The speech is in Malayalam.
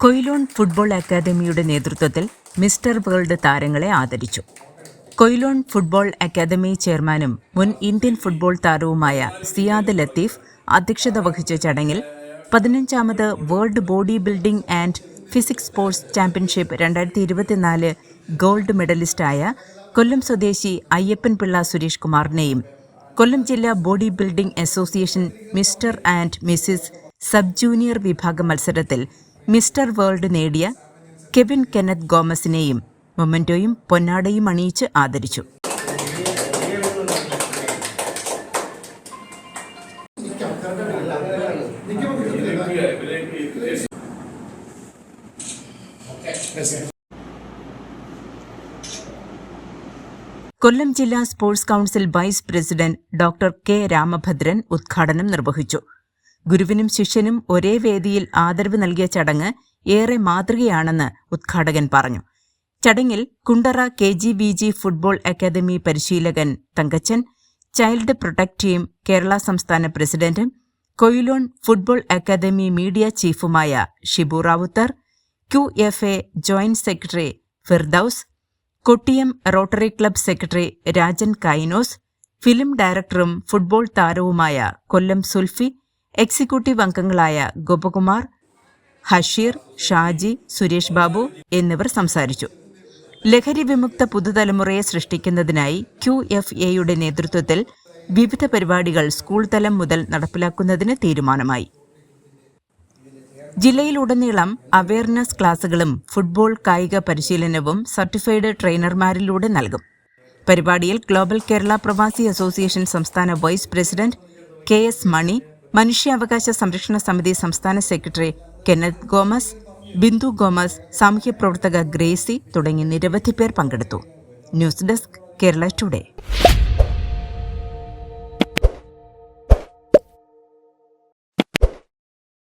കൊയിലോൺ ഫുട്ബോൾ അക്കാദമിയുടെ നേതൃത്വത്തിൽ മിസ്റ്റർ വേൾഡ് താരങ്ങളെ ആദരിച്ചു. കൊയിലോൺ ഫുട്ബോൾ അക്കാദമി ചെയർമാനും മുൻ ഇന്ത്യൻ ഫുട്ബോൾ താരവുമായ സിയാദ് ലത്തീഫ് അധ്യക്ഷത വഹിച്ച ചടങ്ങിൽ പതിനഞ്ചാമത് world body building and physics sports championship രണ്ടായിരത്തി ഇരുപത്തിനാല് ഗോൾഡ് മെഡലിസ്റ്റായ കൊല്ലം സ്വദേശി അയ്യപ്പൻ പിള്ള സുരേഷ് കുമാറിനെയും കൊല്ലം ജില്ലാ body building association mister and Mrs sub junior വിഭാഗ മത്സരത്തിൽ മിസ്റ്റർ വേൾഡ് നേടിയ കെവിൻ കെനത്ത് ഗോമസിനെയും മൊമെന്റോയും പൊന്നാടയും അണിയിച്ച് ആദരിച്ചു. കൊല്ലം ജില്ലാ sports council vice president doctor K Ramabhadran ഉദ്ഘാടനം നിർവഹിച്ചു. ഗുരുവിനും ശിഷ്യനും ഒരേ വേദിയിൽ ആദരവ് നൽകിയ ചടങ്ങ് ഏറെ മാതൃകയാണെന്ന് ഉദ്ഘാടകൻ പറഞ്ഞു. ചടങ്ങിൽ Kundara K G B G football academy പരിശീലകൻ Thankachan child protect team Kerala സംസ്ഥാന പ്രസിഡന്റും Quilon football academy media ചീഫുമായ Shibu Rawther Q F A joint secretary Firdous Kottiyam rotary club secretary Rajan കൈനോസ് film ഡയറക്ടറും ഫുട്ബോൾ താരവുമായ കൊല്ലം സുൽഫി എക്സിക്യൂട്ടീവ് അംഗങ്ങളായ ഗോപകുമാർ ഹഷീർ ഷാജി സുരേഷ് ബാബു എന്നിവർ സംസാരിച്ചു. ലഹരി വിമുക്ത പുതുതലമുറയെ സൃഷ്ടിക്കുന്നതിനായി ക്യു എഫ് എയുടെ നേതൃത്വത്തിൽ വിവിധ പരിപാടികൾ സ്കൂൾ തലം മുതൽ നടപ്പിലാക്കുന്നതിന് തീരുമാനമായി. ജില്ലയിലുടനീളം അവയർനെസ് ക്ലാസുകളും ഫുട്ബോൾ കായിക പരിശീലനവും സർട്ടിഫൈഡ് ട്രെയിനർമാരിലൂടെ നൽകും. പരിപാടിയിൽ ഗ്ലോബൽ കേരള പ്രവാസി അസോസിയേഷൻ സംസ്ഥാന vice president K S Mani മനുഷ്യാവകാശ സംരക്ഷണ സമിതി സംസ്ഥാന secretary Kenneth Gomez Bindu Gomez സാമൂഹ്യ പ്രവർത്തക ഗ്രേസി തുടങ്ങി നിരവധി പേർ പങ്കെടുത്തു. News desk Kerala today.